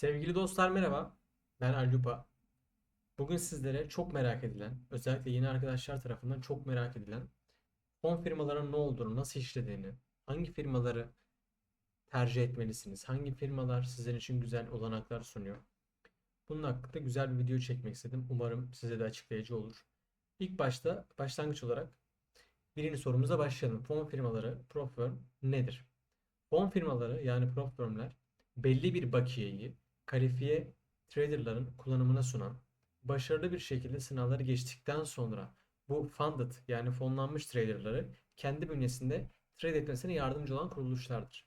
Sevgili dostlar merhaba. Ben Allupa. Bugün sizlere çok merak edilen, özellikle yeni arkadaşlar tarafından çok merak edilen fon firmaların ne olduğunu, nasıl işlediğini, hangi firmaları tercih etmelisiniz, hangi firmalar sizin için güzel olanaklar sunuyor. Bunun hakkında güzel bir video çekmek istedim. Umarım size de açıklayıcı olur. İlk başta başlangıç olarak birinci sorumuza başlayalım. Fon firmaları, prop firm nedir? Fon firmaları yani prop firmler belli bir bakiyeyi kalifiye traderların kullanımına sunan, başarılı bir şekilde sınavları geçtikten sonra bu funded yani fonlanmış traderları kendi bünyesinde trade etmesine yardımcı olan kuruluşlardır.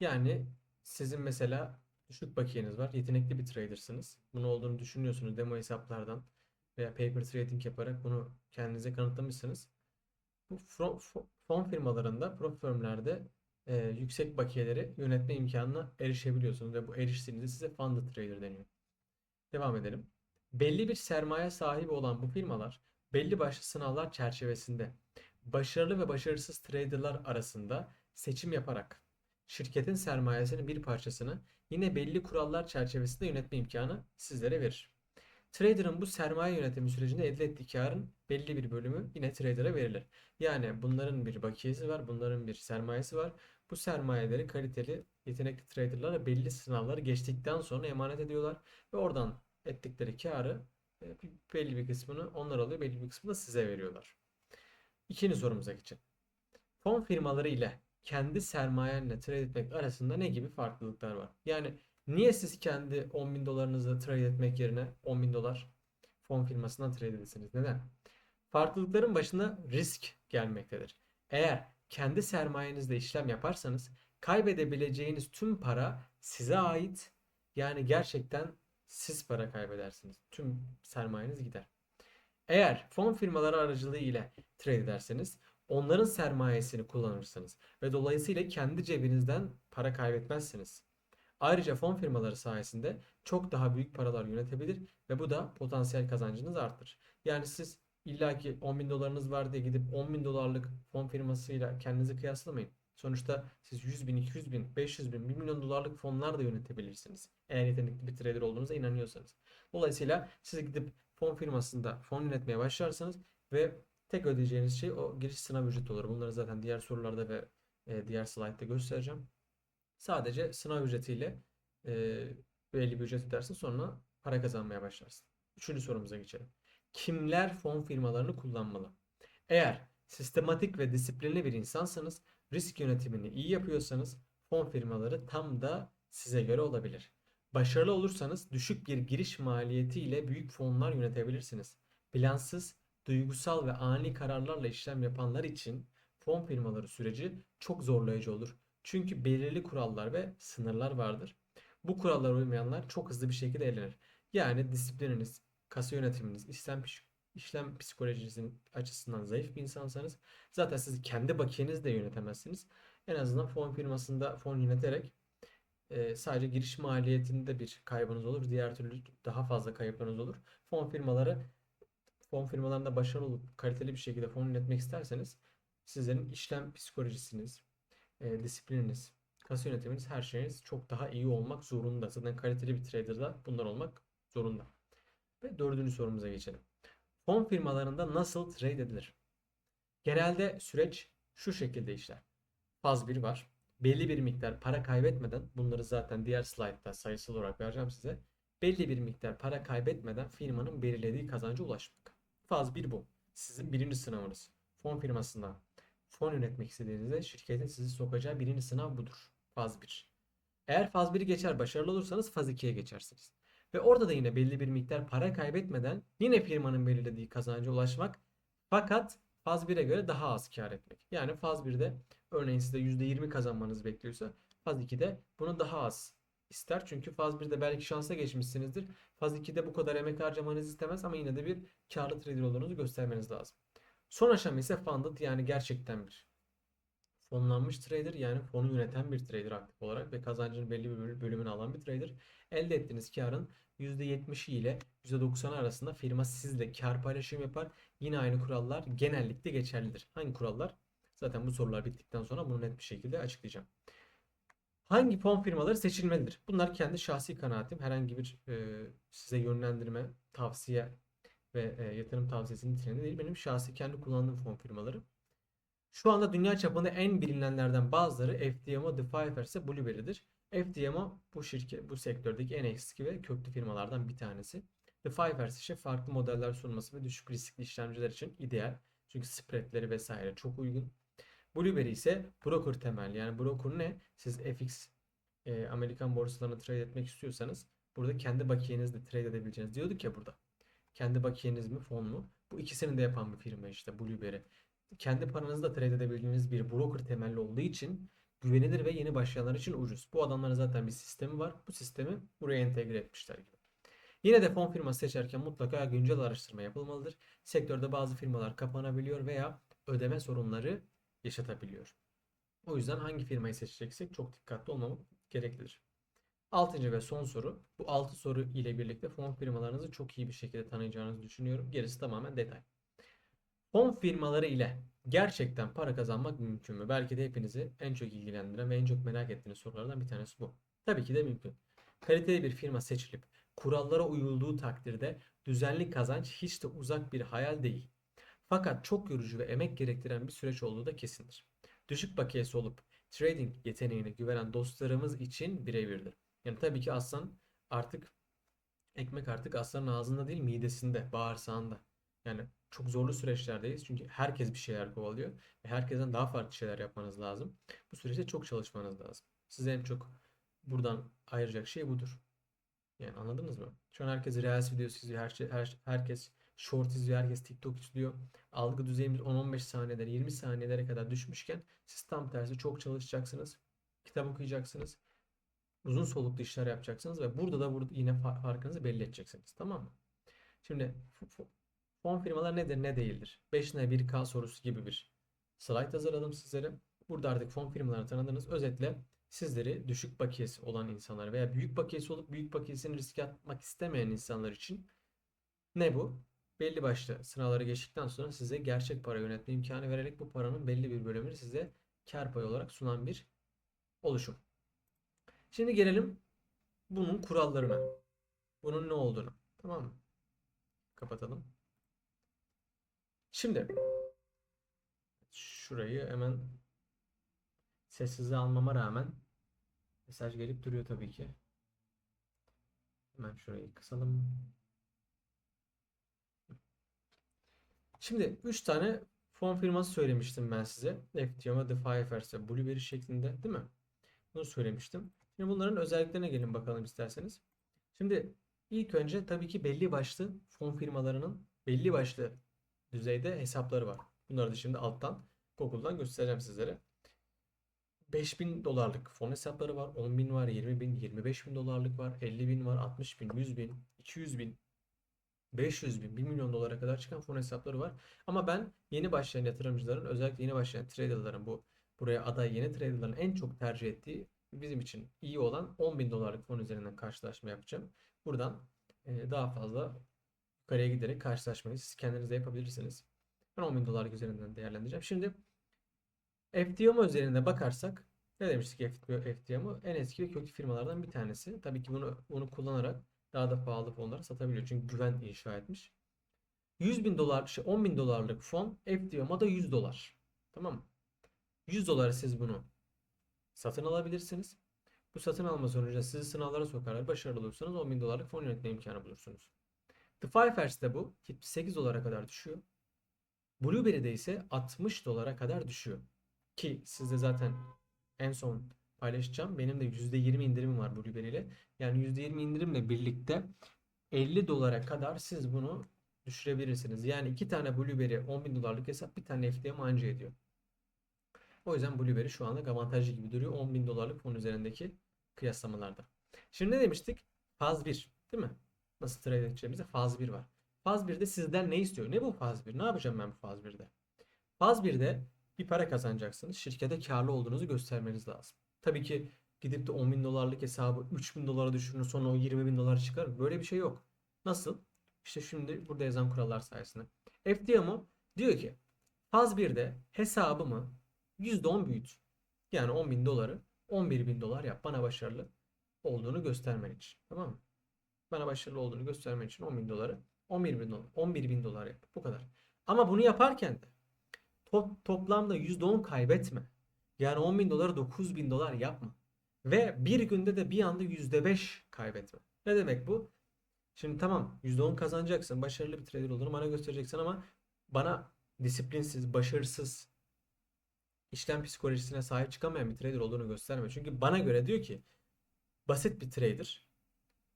Yani sizin mesela düşük bakiyeniz var, yetenekli bir tradersınız. Bunu olduğunu düşünüyorsunuz demo hesaplardan veya paper trading yaparak bunu kendinize kanıtlamışsınız. Bu fon, firmalarında, prop firmlerde e, yüksek bakiyeleri yönetme imkanına erişebiliyorsunuz ve bu eriştiğinizde size funded trader deniyor. Devam edelim. Belli bir sermaye sahibi olan bu firmalar belli başlı sınavlar çerçevesinde başarılı ve başarısız traderlar arasında seçim yaparak şirketin sermayesinin bir parçasını yine belli kurallar çerçevesinde yönetme imkanı sizlere verir. Trader'ın bu sermaye yönetimi sürecinde elde ettiği karın belli bir bölümü yine trader'a verilir. Yani bunların bir bakiyesi var, bunların bir sermayesi var. Bu sermayeleri kaliteli, yetenekli traderlara belli sınavları geçtikten sonra emanet ediyorlar ve oradan ettikleri karı e, belli bir kısmını onlar alıyor, belli bir kısmını da size veriyorlar. İkinci sorumuza geçelim. Fon firmaları ile kendi sermayenle trade etmek arasında ne gibi farklılıklar var? Yani niye siz kendi 10 bin dolarınızı trade etmek yerine 10 bin dolar fon firmasından trade edesiniz? Neden? Farklılıkların başında risk gelmektedir. Eğer kendi sermayenizle işlem yaparsanız kaybedebileceğiniz tüm para size ait. Yani gerçekten siz para kaybedersiniz. Tüm sermayeniz gider. Eğer fon firmaları aracılığı ile trade ederseniz onların sermayesini kullanırsınız ve dolayısıyla kendi cebinizden para kaybetmezsiniz. Ayrıca fon firmaları sayesinde çok daha büyük paralar yönetebilir ve bu da potansiyel kazancınızı arttırır. Yani siz İlla ki 10 bin dolarınız var diye gidip 10 bin dolarlık fon firmasıyla kendinizi kıyaslamayın. Sonuçta siz 100 bin, 200 bin, 500 bin, 1 milyon dolarlık fonlar da yönetebilirsiniz. Eğer yetenekli bir trader olduğunuza inanıyorsanız. Dolayısıyla siz gidip fon firmasında fon yönetmeye başlarsanız ve tek ödeyeceğiniz şey o giriş sınav ücreti olur. Bunları zaten diğer sorularda ve e, diğer slaytta göstereceğim. Sadece sınav ücretiyle e, belli bir ücret ödersin sonra para kazanmaya başlarsın. Üçüncü sorumuza geçelim kimler fon firmalarını kullanmalı? Eğer sistematik ve disiplinli bir insansanız, risk yönetimini iyi yapıyorsanız fon firmaları tam da size göre olabilir. Başarılı olursanız düşük bir giriş maliyeti ile büyük fonlar yönetebilirsiniz. Plansız, duygusal ve ani kararlarla işlem yapanlar için fon firmaları süreci çok zorlayıcı olur. Çünkü belirli kurallar ve sınırlar vardır. Bu kurallara uymayanlar çok hızlı bir şekilde elenir. Yani disiplininiz, kasa yönetiminiz, işlem, işlem psikolojinizin açısından zayıf bir insansanız zaten siz kendi bakiyenizi de yönetemezsiniz. En azından fon firmasında fon yöneterek e, sadece giriş maliyetinde bir kaybınız olur. Diğer türlü daha fazla kayıplarınız olur. Fon firmaları fon firmalarında başarılı olup kaliteli bir şekilde fon yönetmek isterseniz sizlerin işlem psikolojisiniz, e, disiplininiz, kasa yönetiminiz her şeyiniz çok daha iyi olmak zorunda. Zaten kaliteli bir trader'da bunlar olmak zorunda. Ve dördüncü sorumuza geçelim. Fon firmalarında nasıl trade edilir? Genelde süreç şu şekilde işler. Faz 1 var. Belli bir miktar para kaybetmeden, bunları zaten diğer slaytta sayısal olarak vereceğim size. Belli bir miktar para kaybetmeden firmanın belirlediği kazanca ulaşmak. Faz 1 bu. Sizin birinci sınavınız. Fon firmasından fon yönetmek istediğinizde şirketin sizi sokacağı birinci sınav budur. Faz 1. Eğer faz 1'i geçer başarılı olursanız faz 2'ye geçersiniz. Ve orada da yine belli bir miktar para kaybetmeden yine firmanın belirlediği kazanca ulaşmak fakat faz 1'e göre daha az kar etmek. Yani faz 1'de örneğin size %20 kazanmanız bekliyorsa faz 2'de bunu daha az ister. Çünkü faz 1'de belki şansa geçmişsinizdir. Faz 2'de bu kadar emek harcamanızı istemez ama yine de bir karlı trader olduğunuzu göstermeniz lazım. Son aşama ise funded yani gerçekten bir fonlanmış trader yani fonu yöneten bir trader aktif olarak ve kazancının belli bir bölümünü alan bir trader. Elde ettiğiniz karın %70'i ile %90'ı arasında firma sizle kar paylaşım yapar. Yine aynı kurallar genellikle geçerlidir. Hangi kurallar? Zaten bu sorular bittikten sonra bunu net bir şekilde açıklayacağım. Hangi fon firmaları seçilmelidir? Bunlar kendi şahsi kanaatim. Herhangi bir e, size yönlendirme, tavsiye ve e, yatırım tavsiyesi niteliğinde değil. Benim şahsi kendi kullandığım fon firmaları. Şu anda dünya çapında en bilinenlerden bazıları FDMO, Defiverse ve Blueberry'dir. FDMO bu şirket, bu sektördeki en eski ve köklü firmalardan bir tanesi. Defiverse ise farklı modeller sunması ve düşük riskli işlemciler için ideal. Çünkü spreadleri vesaire çok uygun. Blueberry ise broker temelli. Yani broker ne? Siz FX e, Amerikan borsalarını trade etmek istiyorsanız burada kendi bakiyenizle trade edebileceğiniz diyorduk ya burada. Kendi bakiyeniz mi fon mu? Bu ikisini de yapan bir firma işte Blueberry. Kendi paranızla trade edebildiğiniz bir broker temelli olduğu için güvenilir ve yeni başlayanlar için ucuz. Bu adamların zaten bir sistemi var. Bu sistemi buraya entegre etmişler gibi. Yine de fon firması seçerken mutlaka güncel araştırma yapılmalıdır. Sektörde bazı firmalar kapanabiliyor veya ödeme sorunları yaşatabiliyor. O yüzden hangi firmayı seçeceksek çok dikkatli olmamız gereklidir. Altıncı ve son soru. Bu altı soru ile birlikte fon firmalarınızı çok iyi bir şekilde tanıyacağınızı düşünüyorum. Gerisi tamamen detay. Fon firmaları ile gerçekten para kazanmak mümkün mü? Belki de hepinizi en çok ilgilendiren ve en çok merak ettiğiniz sorulardan bir tanesi bu. Tabii ki de mümkün. Kaliteli bir firma seçilip kurallara uyulduğu takdirde düzenli kazanç hiç de uzak bir hayal değil. Fakat çok yorucu ve emek gerektiren bir süreç olduğu da kesindir. Düşük bakiyesi olup trading yeteneğine güvenen dostlarımız için birebirdir. Yani tabii ki aslan artık ekmek artık aslanın ağzında değil midesinde, bağırsağında. Yani çok zorlu süreçlerdeyiz. Çünkü herkes bir şeyler kovalıyor. Ve herkesten daha farklı şeyler yapmanız lazım. Bu süreçte çok çalışmanız lazım. Size en çok buradan ayıracak şey budur. Yani anladınız mı? Şu an herkes Reels videosu izliyor. Her şey, her, herkes Short izliyor. Herkes TikTok izliyor. Algı düzeyimiz 10-15 saniyelere 20 saniyelere kadar düşmüşken siz tam tersi çok çalışacaksınız. Kitap okuyacaksınız. Uzun soluklu işler yapacaksınız ve burada da burada yine farkınızı belli edeceksiniz. Tamam mı? Şimdi firmalar nedir ne değildir? 5 ne 1K sorusu gibi bir slide hazırladım sizlere. Burada artık fon firmalarını tanıdınız. Özetle sizleri düşük bakiyesi olan insanlar veya büyük bakiyesi olup büyük bakiyesini riske atmak istemeyen insanlar için ne bu? belli başlı sınavları geçtikten sonra size gerçek para yönetme imkanı vererek bu paranın belli bir bölümünü size kar payı olarak sunan bir oluşum. Şimdi gelelim bunun kurallarına. Bunun ne olduğunu. Tamam mı? Kapatalım. Şimdi şurayı hemen sessize almama rağmen mesaj gelip duruyor tabii ki. Hemen şurayı kısalım. Şimdi 3 tane fon firması söylemiştim ben size. FTM'a, Defiverse ve Blueberry şeklinde değil mi? Bunu söylemiştim. Şimdi bunların özelliklerine gelin bakalım isterseniz. Şimdi ilk önce tabii ki belli başlı fon firmalarının belli başlı düzeyde hesapları var. Bunları da şimdi alttan Google'dan göstereceğim sizlere. 5000 dolarlık fon hesapları var. 10 bin var, 20 bin, 25 bin dolarlık var, 50 bin var, 60 bin, 100 bin, 200 bin, 500 bin, 1 milyon dolara kadar çıkan fon hesapları var. Ama ben yeni başlayan yatırımcıların özellikle yeni başlayan traderların bu buraya aday yeni traderların en çok tercih ettiği bizim için iyi olan 10 bin dolarlık fon üzerinden karşılaşma yapacağım. Buradan daha fazla yukarıya giderek karşılaşmayı siz kendiniz de yapabilirsiniz. Ben 10 bin dolarlık üzerinden değerlendireceğim. Şimdi FDMO üzerinde bakarsak ne demiştik FDMO? En eski ve köklü firmalardan bir tanesi. Tabii ki bunu bunu kullanarak daha da pahalı fonları satabiliyor. Çünkü güven inşa etmiş. 100 bin dolar, şey 10 bin dolarlık fon FDM'a da 100 dolar. Tamam mı? 100 dolara siz bunu satın alabilirsiniz. Bu satın alma sonucunda sizi sınavlara sokarlar. Başarılı olursanız 10 bin dolarlık fon yönetme imkanı bulursunuz. The Fivers'te bu 78 dolara kadar düşüyor. Blueberry'de ise 60 dolara kadar düşüyor. Ki sizde zaten en son paylaşacağım. Benim de %20 indirimim var Blueberry ile. Yani %20 indirimle birlikte 50 dolara kadar siz bunu düşürebilirsiniz. Yani iki tane Blueberry 10 bin dolarlık hesap bir tane FDM anca ediyor. O yüzden Blueberry şu anda avantajlı gibi duruyor 10 bin dolarlık fon üzerindeki kıyaslamalarda. Şimdi ne demiştik? Faz 1 değil mi? Nasıl trade edeceğimizde faz 1 var. Faz 1'de sizden ne istiyor? Ne bu faz 1? Ne yapacağım ben bu faz 1'de? Faz 1'de bir para kazanacaksınız. Şirkete karlı olduğunuzu göstermeniz lazım. Tabii ki gidip de 10 bin dolarlık hesabı 3 bin dolara düşürün sonra o 20 bin dolara çıkar. Böyle bir şey yok. Nasıl? İşte şimdi burada yazan kurallar sayesinde. FDMO diyor ki faz 1'de hesabımı %10 büyüt. Yani 10 bin doları 11 bin dolar yap. Bana başarılı olduğunu göstermen için. Tamam mı? Bana başarılı olduğunu göstermen için 10 bin doları 11 bin dolar, 11 bin dolar yap. Bu kadar. Ama bunu yaparken de to- toplamda %10 kaybetme. Yani 10 bin doları 9 bin dolar yapma. Ve bir günde de bir anda %5 kaybetme. Ne demek bu? Şimdi tamam %10 kazanacaksın. Başarılı bir trader olduğunu bana göstereceksin ama bana disiplinsiz, başarısız, işlem psikolojisine sahip çıkamayan bir trader olduğunu gösterme. Çünkü bana göre diyor ki basit bir trader,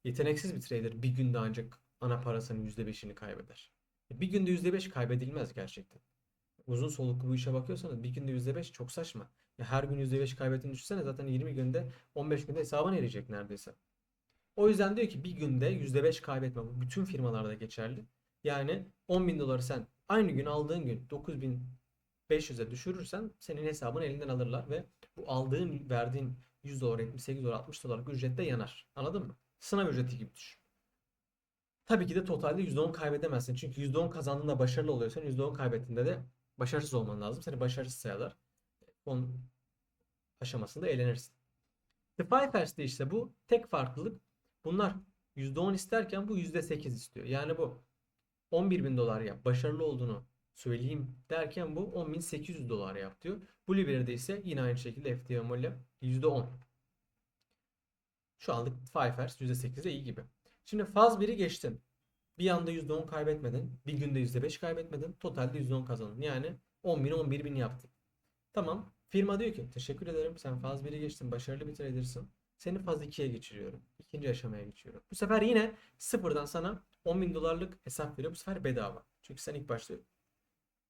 yeteneksiz bir trader bir günde ancak ana parasının %5'ini kaybeder. Bir günde %5 kaybedilmez gerçekten. Uzun soluklu bu işe bakıyorsanız bir günde %5 çok saçma. Ya her gün %5 kaybettiğini düşünsene zaten 20 günde 15 günde hesabına erecek neredeyse. O yüzden diyor ki bir günde %5 kaybetme. Bu bütün firmalarda geçerli. Yani 10 bin doları sen aynı gün aldığın gün 9500'e düşürürsen senin hesabını elinden alırlar ve bu aldığın verdiğin 100 dolar, 78 dolar, 60 dolarlık ücrette yanar. Anladın mı? Sınav ücreti gibi düşün. Tabii ki de totalde %10 kaybedemezsin. Çünkü %10 kazandığında başarılı oluyorsan %10 kaybettiğinde de başarısız olman lazım. Seni başarısız sayarlar. Onun aşamasında eğlenirsin. The Fivers'te işte bu tek farklılık. Bunlar %10 isterken bu %8 istiyor. Yani bu 11 bin dolar yap. Başarılı olduğunu söyleyeyim derken bu 10.800 dolar yap diyor. Bu Liberty'de ise yine aynı şekilde FTMO ile %10. Şu anlık Fivers %8'e iyi gibi. Şimdi faz 1'i geçtin. Bir anda %10 kaybetmedin. Bir günde %5 kaybetmedin. Totalde %10 kazandın. Yani 10 bin 11 bin yaptın. Tamam. Firma diyor ki teşekkür ederim. Sen faz 1'i geçtin. Başarılı bir trader'sın. Seni faz 2'ye geçiriyorum. İkinci aşamaya geçiyorum. Bu sefer yine sıfırdan sana 10 bin dolarlık hesap veriyor. Bu sefer bedava. Çünkü sen ilk başta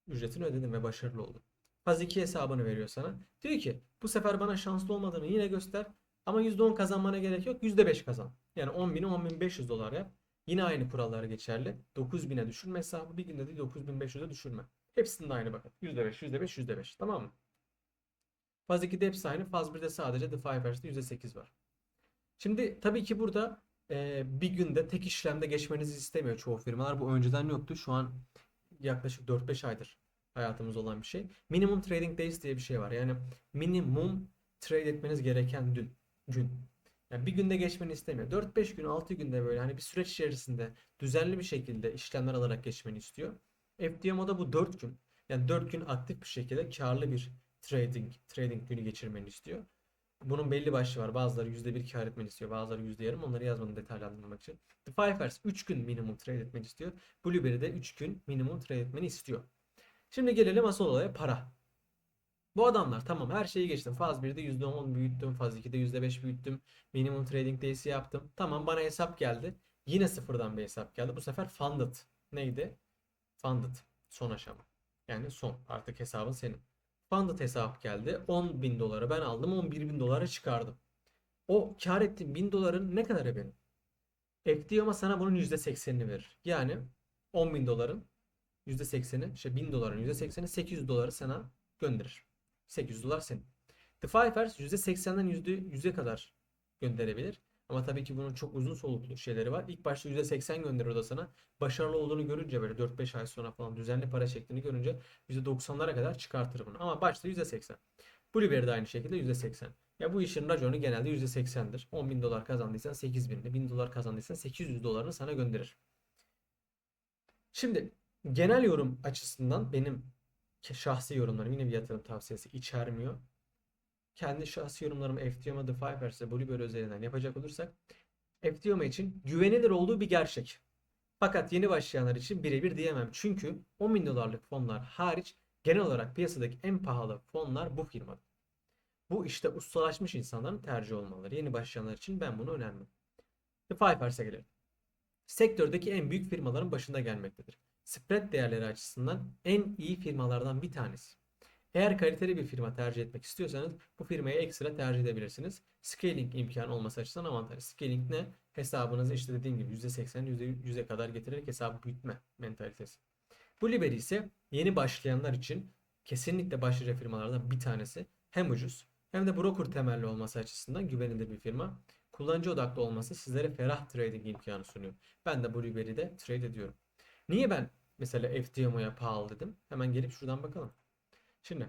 ücretini ödedin ve başarılı oldun. Faz 2 hesabını veriyor sana. Diyor ki bu sefer bana şanslı olmadığını yine göster. Ama %10 kazanmana gerek yok. %5 kazan. Yani 10 bini 10.500 dolar yap. Yine aynı kurallar geçerli. 9000'e düşürme hesabı. Bir günde değil 9500'e düşürme. Hepsinde aynı bakın. %5, %5, %5. Tamam mı? Faz 2'de hepsi aynı. Faz 1'de sadece The Fivers'te %8 var. Şimdi tabii ki burada e, bir günde tek işlemde geçmenizi istemiyor çoğu firmalar. Bu önceden yoktu. Şu an yaklaşık 4-5 aydır hayatımızda olan bir şey. Minimum Trading Days diye bir şey var. Yani minimum trade etmeniz gereken dün, gün. Yani bir günde geçmeni istemiyor. 4-5 gün, 6 günde böyle hani bir süreç içerisinde düzenli bir şekilde işlemler alarak geçmeni istiyor. FDMO'da bu 4 gün. Yani 4 gün aktif bir şekilde karlı bir trading trading günü geçirmeni istiyor. Bunun belli başlı var. Bazıları %1 kar etmeni istiyor. Bazıları %yarım. Onları yazmadım detaylandırmak için. The Fivers 3 gün minimum trade etmeni istiyor. Blueberry'de 3 gün minimum trade etmeni istiyor. Şimdi gelelim asıl olaya para. Bu adamlar tamam her şeyi geçtim. Faz 1'de %10 büyüttüm. Faz 2'de %5 büyüttüm. Minimum trading days'i yaptım. Tamam bana hesap geldi. Yine sıfırdan bir hesap geldi. Bu sefer funded. Neydi? Funded. Son aşama. Yani son. Artık hesabın senin. Funded hesap geldi. 10 bin doları ben aldım. 11 bin dolara çıkardım. O kar ettiğim 1000 doların ne kadarı benim? FDM'a sana bunun %80'ini verir. Yani 10 bin doların %80'i, işte 1000 doların %80'i 800 doları sana gönderir. 800 dolar senin. The Fivers %80'den %100'e kadar gönderebilir. Ama tabii ki bunun çok uzun soluklu şeyleri var. İlk başta %80 gönderir o da sana. Başarılı olduğunu görünce böyle 4-5 ay sonra falan düzenli para çektiğini görünce %90'lara kadar çıkartır bunu. Ama başta %80. Blueberry de aynı şekilde %80. Ya bu işin raconu genelde %80'dir. 10 bin dolar kazandıysan 8 binini, 1000 dolar kazandıysan 800 dolarını sana gönderir. Şimdi genel yorum açısından benim şahsi yorumlarım yine bir yatırım tavsiyesi içermiyor. Kendi şahsi yorumlarımı FTM'a The Fivers'e Blueberry üzerinden yapacak olursak FTM için güvenilir olduğu bir gerçek. Fakat yeni başlayanlar için birebir diyemem. Çünkü 10 bin dolarlık fonlar hariç genel olarak piyasadaki en pahalı fonlar bu firmada. Bu işte ustalaşmış insanların tercih olmaları. Yeni başlayanlar için ben bunu önermem. The Fivers'e gelelim. Sektördeki en büyük firmaların başında gelmektedir. Spread değerleri açısından en iyi firmalardan bir tanesi. Eğer kaliteli bir firma tercih etmek istiyorsanız bu firmayı ekstra tercih edebilirsiniz. Scaling imkanı olması açısından avantajlı. Scaling ne? Hesabınızı işte dediğim gibi %80, %100'e kadar getirerek hesabı büyütme mentalitesi. Bu Liberty ise yeni başlayanlar için kesinlikle başlıca firmalardan bir tanesi. Hem ucuz hem de broker temelli olması açısından güvenilir bir firma. Kullanıcı odaklı olması sizlere ferah trading imkanı sunuyor. Ben de Blueberry'de trade ediyorum. Niye ben mesela FTMO'ya pahalı dedim? Hemen gelip şuradan bakalım. Şimdi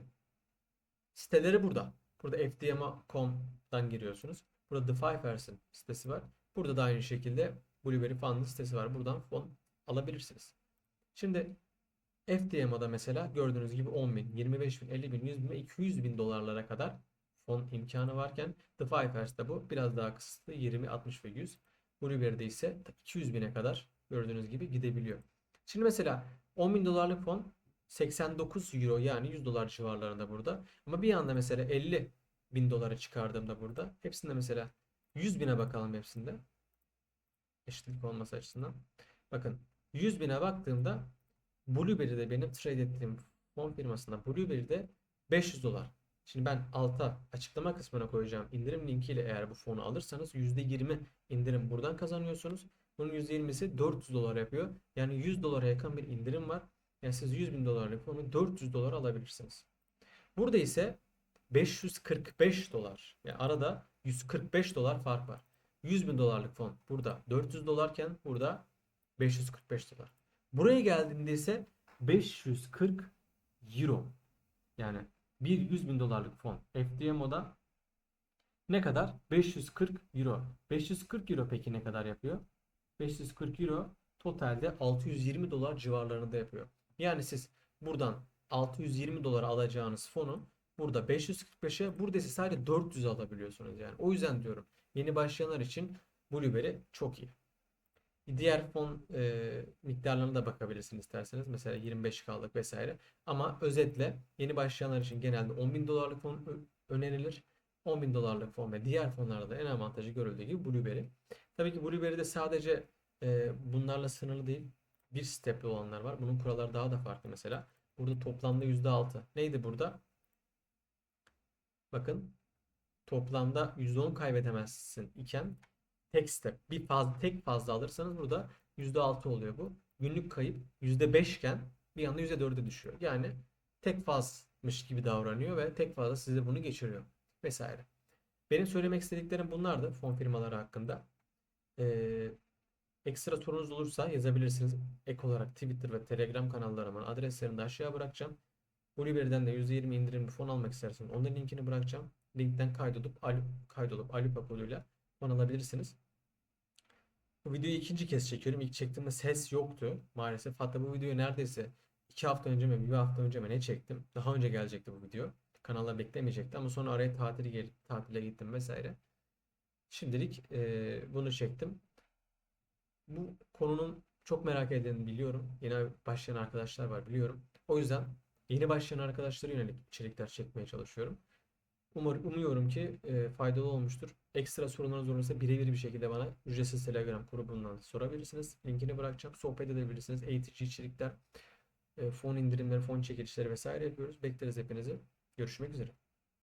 siteleri burada. Burada fdm.com'dan giriyorsunuz. Burada The Five Person sitesi var. Burada da aynı şekilde Blueberry Fund'ın sitesi var. Buradan fon alabilirsiniz. Şimdi FDMO'da mesela gördüğünüz gibi 10 bin, 25 bin, 50 bin, 100 bin ve 200 bin dolarlara kadar fon imkanı varken The Fivers'da bu biraz daha kısıtlı 20, 60 ve 100. Blueberry'de ise 200 bine kadar gördüğünüz gibi gidebiliyor. Şimdi mesela 10 bin dolarlık fon 89 euro yani 100 dolar civarlarında burada. Ama bir anda mesela 50 bin dolara çıkardığımda burada hepsinde mesela 100 bine bakalım hepsinde. Eşitlik olması açısından. Bakın 100 bine baktığımda Blueberry'de benim trade ettiğim fon firmasında Blueberry'de 500 dolar. Şimdi ben alta açıklama kısmına koyacağım indirim linkiyle eğer bu fonu alırsanız %20 indirim buradan kazanıyorsunuz. Bunun %20'si 400 dolar yapıyor. Yani 100 dolara yakın bir indirim var. Yani siz 100 bin dolarlık fonu 400 dolar alabilirsiniz. Burada ise 545 dolar. Yani arada 145 dolar fark var. 100 bin dolarlık fon burada 400 dolarken burada 545 dolar. Buraya geldiğinde ise 540 euro. Yani bir 100 bin dolarlık fon FDMO'da ne kadar? 540 euro. 540 euro peki ne kadar yapıyor? 540 euro totalde 620 dolar civarlarında yapıyor. Yani siz buradan 620 dolara alacağınız fonu burada 545'e burada ise sadece 400 alabiliyorsunuz yani. O yüzden diyorum yeni başlayanlar için Blueberry çok iyi. Diğer fon e, miktarlarına da bakabilirsiniz isterseniz. Mesela 25K'lık vesaire. Ama özetle yeni başlayanlar için genelde 10.000 dolarlık fon önerilir. 10.000 dolarlık fon ve diğer fonlarda da en avantajı görüldüğü gibi Blueberry. Tabii ki Blueberry'de sadece e, bunlarla sınırlı değil. Bir stepli olanlar var. Bunun kuralları daha da farklı mesela. Burada toplamda %6. Neydi burada? Bakın toplamda %10 kaybedemezsin iken tek step bir fazla tek fazla alırsanız burada %6 oluyor bu. Günlük kayıp %5 iken bir anda %4'e düşüyor. Yani tek fazmış gibi davranıyor ve tek fazla size bunu geçiriyor vesaire. Benim söylemek istediklerim bunlardı fon firmaları hakkında. Ee, ekstra sorunuz olursa yazabilirsiniz. Ek olarak Twitter ve Telegram kanallarımın adreslerini de aşağıya bırakacağım. Blueberry'den de %20 indirimli fon almak isterseniz onların linkini bırakacağım. Linkten kaydolup Al kaydolup Alupa koduyla fon alabilirsiniz. Bu videoyu ikinci kez çekiyorum. İlk çektiğimde ses yoktu maalesef. Hatta bu videoyu neredeyse iki hafta önce mi bir hafta önce mi ne çektim. Daha önce gelecekti bu video. Kanala beklemeyecekti ama sonra araya tatili gel tatile gittim vesaire. Şimdilik e, bunu çektim. Bu konunun çok merak edildiğini biliyorum. Yeni başlayan arkadaşlar var biliyorum. O yüzden yeni başlayan arkadaşlara yönelik içerikler çekmeye çalışıyorum. Umarım, umuyorum ki e, faydalı olmuştur. Ekstra sorunlarınız olursa birebir bir şekilde bana ücretsiz Telegram grubundan sorabilirsiniz. Linkini bırakacağım. Sohbet edebilirsiniz. Eğitici içerikler, e, fon indirimleri, fon çekilişleri vesaire yapıyoruz. Bekleriz hepinizi. Görüşmek üzere.